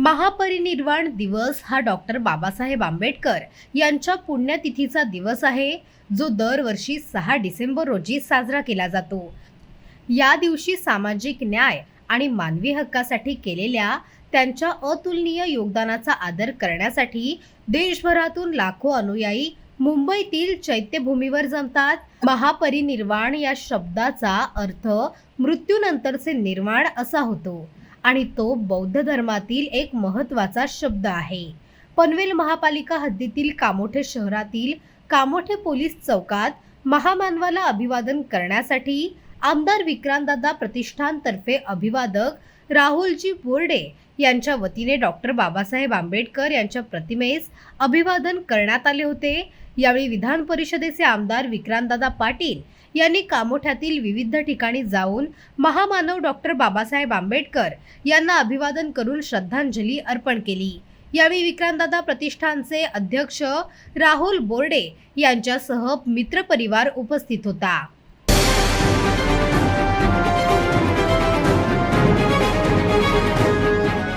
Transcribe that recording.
महापरिनिर्वाण दिवस हा डॉक्टर बाबासाहेब आंबेडकर यांच्या पुण्यतिथीचा दिवस आहे जो दरवर्षी सहा डिसेंबर रोजी साजरा केला जातो. या दिवशी सामाजिक न्याय आणि मानवी हक्कासाठी केलेल्या त्यांच्या अतुलनीय योगदानाचा आदर करण्यासाठी देशभरातून लाखो अनुयायी मुंबईतील चैत्यभूमीवर जमतात. महापरिनिर्वाण या शब्दाचा अर्थ मृत्यूनंतरचे निर्वाण असा होतो. आणि तो बौद्ध धर्मातील एक महत्त्वाचा शब्द आहे. पनवेल महापालिका हद्दीतील कामोठे शहरातील कामोठे पोलीस चौकात महामानवाला अभिवादन करण्यासाठी आमदार विक्रांतदादा प्रतिष्ठानतर्फे अभिवादक राहुलजी बोर्डे यांच्या वतीने डॉक्टर बाबासाहेब आंबेडकर यांच्या प्रतिमेस अभिवादन करण्यात आले होते. यावेळी विधान परिषदेचे आमदार विक्रांतदादा पाटील यांनी कामोठ्यातील विविध ठिकाणी जाऊन महामानव डॉक्टर बाबासाहेब आंबेडकर यांना अभिवादन करून श्रद्धांजली अर्पण केली. यावेळी विक्रांतदादा प्रतिष्ठानचे अध्यक्ष राहुल बोर्डे यांच्यासह मित्रपरिवार उपस्थित होता.